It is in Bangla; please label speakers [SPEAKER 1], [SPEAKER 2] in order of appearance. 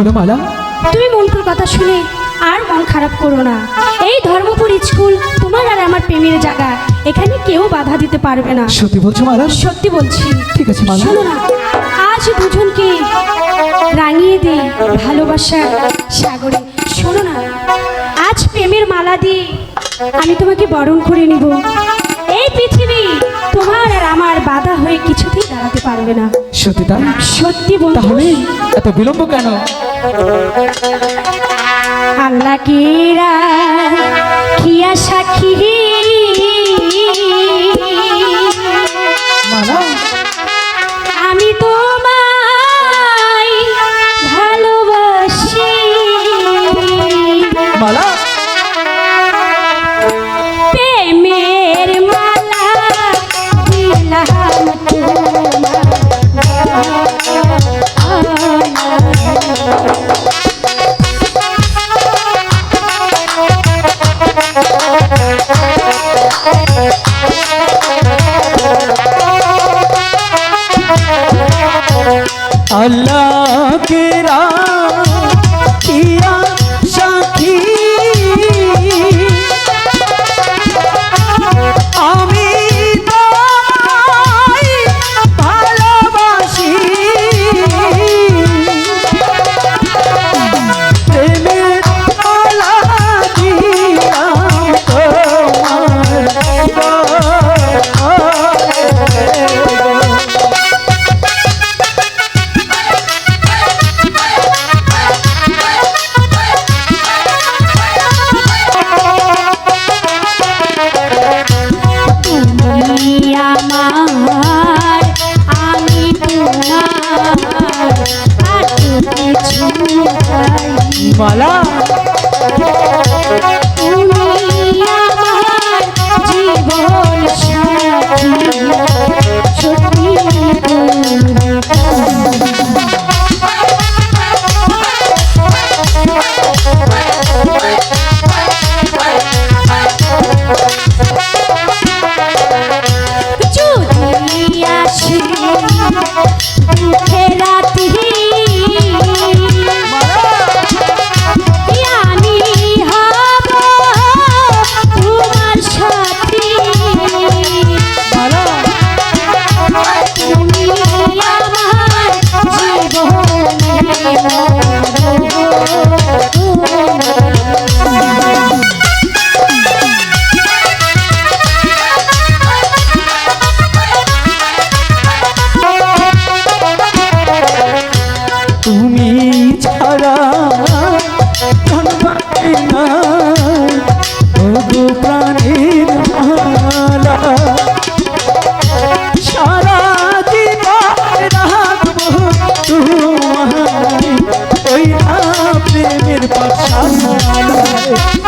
[SPEAKER 1] হলো মালা
[SPEAKER 2] তুমি মন্টুর কথা শুনে আর মন খারাপ করো না। এই ধর্মপুর স্কুল তোমার আর আমার প্রেমের জায়গা। এখানে কেউ বাধা দিতে পারবে না।
[SPEAKER 1] সত্যি বলছো মালা?
[SPEAKER 2] সত্যি বলছি।
[SPEAKER 1] ঠিক আছে মালা।
[SPEAKER 2] শোনো না আজ দুজনকে রাঙিয়ে দে ভালোবাসার সাগরে। শোনো না আজ প্রেমের মালা দিয়ে আমি তোমাকে বরণ করে নিব। এই পৃথিবী তোমার আর আমার বাধা হয়ে কিছুতেই দাঁড়াতে পারবে না।
[SPEAKER 1] সত্যি তাই
[SPEAKER 2] সত্যি বল
[SPEAKER 1] তাহলে এত বিলম্ব কেন?
[SPEAKER 2] আল্লাহ কিরা আল্লাহ কে
[SPEAKER 1] রা
[SPEAKER 2] প্রেমের